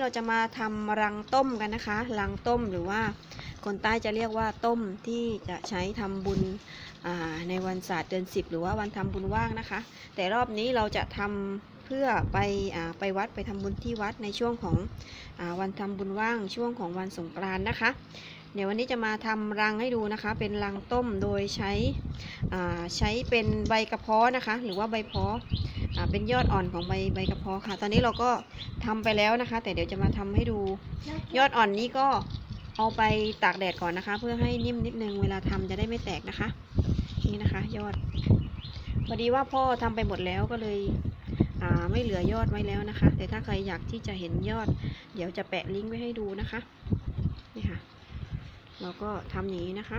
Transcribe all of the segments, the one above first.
เราจะมาทำรังต้มกันนะคะรังต้มหรือว่าคนใต้จะเรียกว่าต้มที่จะใช้ทำบุญในวันศาสตร์เดือนสิบหรือว่าวันทำบุญว่างนะคะ แต่รอบนี้เราจะทำเพื่อไปอไปวัดไปทำบุญที่วัดในช่วงของอวันทำบุญว่างช่วงของวันสงกรานต์นะคะ เดี๋ยววันนี้จะมาทำรังให้ดูนะคะ เป็นรังต้มโดยใช้ใช้เป็นใบกระเพาะนะคะ หรือว่าใบเพาะ เป็นยอดอ่อนของใบใบกระเพาะค่ะ ตอนนี้เราก็ทำไปแล้วนะคะ แต่เดี๋ยวจะมาทำให้ดู ยอดอ่อนนี้ก็เอาไปตากแดดก่อนนะคะ เพื่อให้นิ่มนิดนึงเวลาทำจะได้ไม่แตกนะคะ นี่นะคะ ยอดพอดีว่าพ่อทำไปหมดแล้วก็เลยอ่าไม่เหลือยอดไว้แล้วนะคะ แต่ถ้าใครอยากที่จะเห็นยอด เดี๋ยวจะแปะลิงก์ไว้ให้ดูนะคะนี่ค่ะเราก็ทำอย่างนี้นะคะ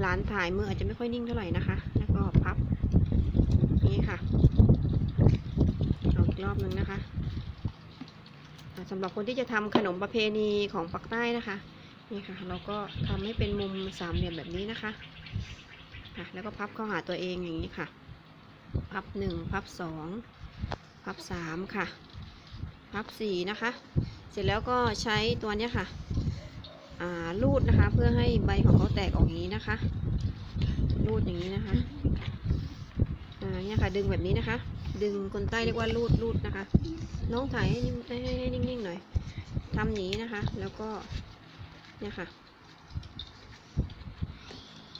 หลานถ่ายมืออาจจะไม่ค่อยนิ่งเท่าไหร่นะคะ แล้วก็พับ นี่ค่ะเอาอีกรอบหนึ่งนะคะอ่าสำหรับคนที่จะทำขนมประเพณีของปักใต้นะคะนี่ค่ะ เราก็ทำให้เป็นมุมสามเหลี่ยมแบบนี้นะคะค่ะแล้วก็พับเข้าหาตัวเองอย่างนี้ค่ะ พับหนึ่งพับสองพับสามค่ะ พับสี่นะคะ เสร็จแล้วก็ใช้ตัวเนี้ค่ะอ่ารูดนะคะ เพื่อให้ใบของเขาแตกออกอย่างนี้นะคะรูดอย่างนี้นะคะ เนี่ยค่ะ ดึงแบบนี้นะคะ ดึงคนใต้เรียกว่ารูดรูดนะคะ น้องถ่ายให้นิ่งให้ให้นิ่งๆหน่อยทำอย่างนี้นะคะ แล้วก็เนี่ยค่ะ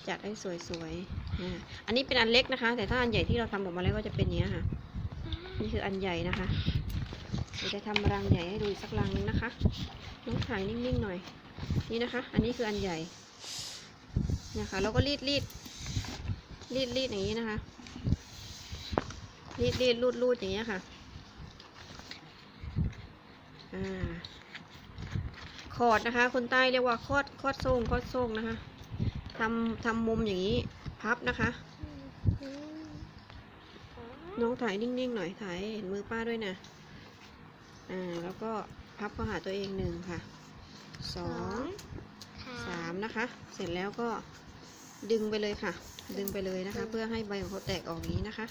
จัดให้สวยๆอันนี้เป็นอันเล็กนะคะ แต่ถ้าอันใหญ่ที่เราทำออกมาแล้วก็จะเป็นอย่างนี้ค่ะ นี่คืออันใหญ่นะคะเดี๋ยวจะทำรังใหญ่ให้ดูสักรังนึงนะคะ น้องถ่ายนิ่งๆหน่อย นี่นะคะ อันนี้คืออันใหญ่เนี่ยค่ะแล้วก็รีดรีดรีดรีดอย่างนี้นะคะ รีดรีดรูดรูดอย่างเงี้ยค่ะ อ่า คอดนะคะ คนใต้เรียกว่าคอดคอดโซ่งคอดโซ่งนะคะทำทำมุมอย่างนี้ พับนะคะ น้องถ่ายนิ่งๆหน่อยถ่ายเห็นมือป้าด้วยนะ อ่า แล้วก็พับเข้าหาตัวเองหนึ่งค่ะ สอง สามนะคะ เสร็จแล้วก็ดึงไปเลยค่ะ ดึงไปเลยนะคะ เพื่อให้ใบของเขาแตกออกอย่างนี้นะคะ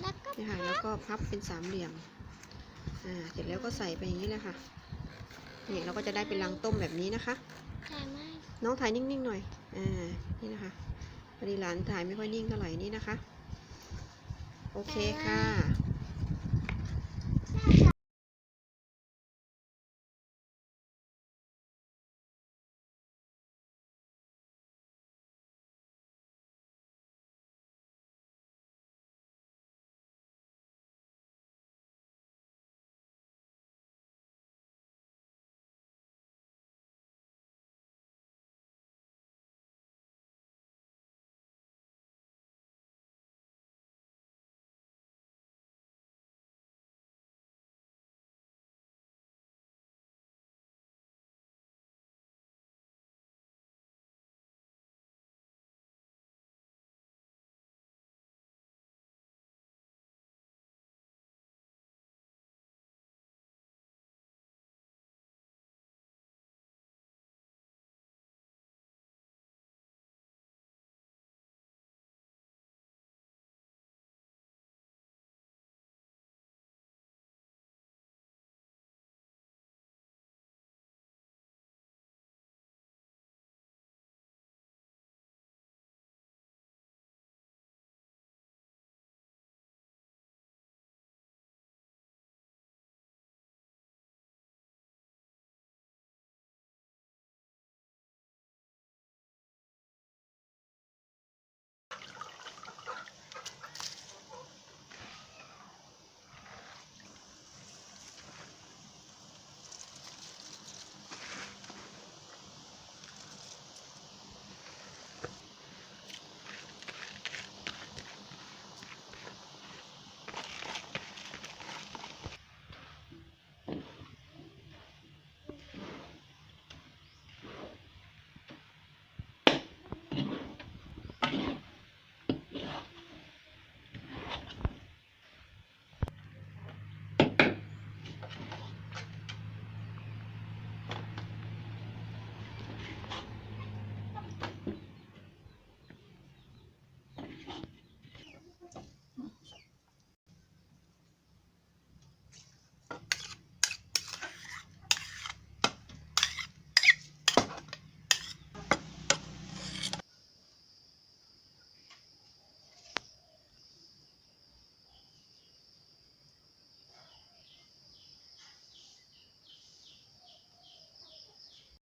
แล้ว ก็นี่ค่ะแล้วก็พับเป็นสามเหลี่ยมอ่าเสร็จแล้วก็ใส่ไปอย่างนี้เลยค่ะนี่เราก็จะได้เป็นรังต้มแบบนี้นะคะถ่ายไม่น้องถ่ายนิ่งๆหน่อยอ่านี่นะคะพอดีหลานถ่ายไม่ค่อยนิ่งเท่าไหร่นี่นะคะ โอเคค่ะ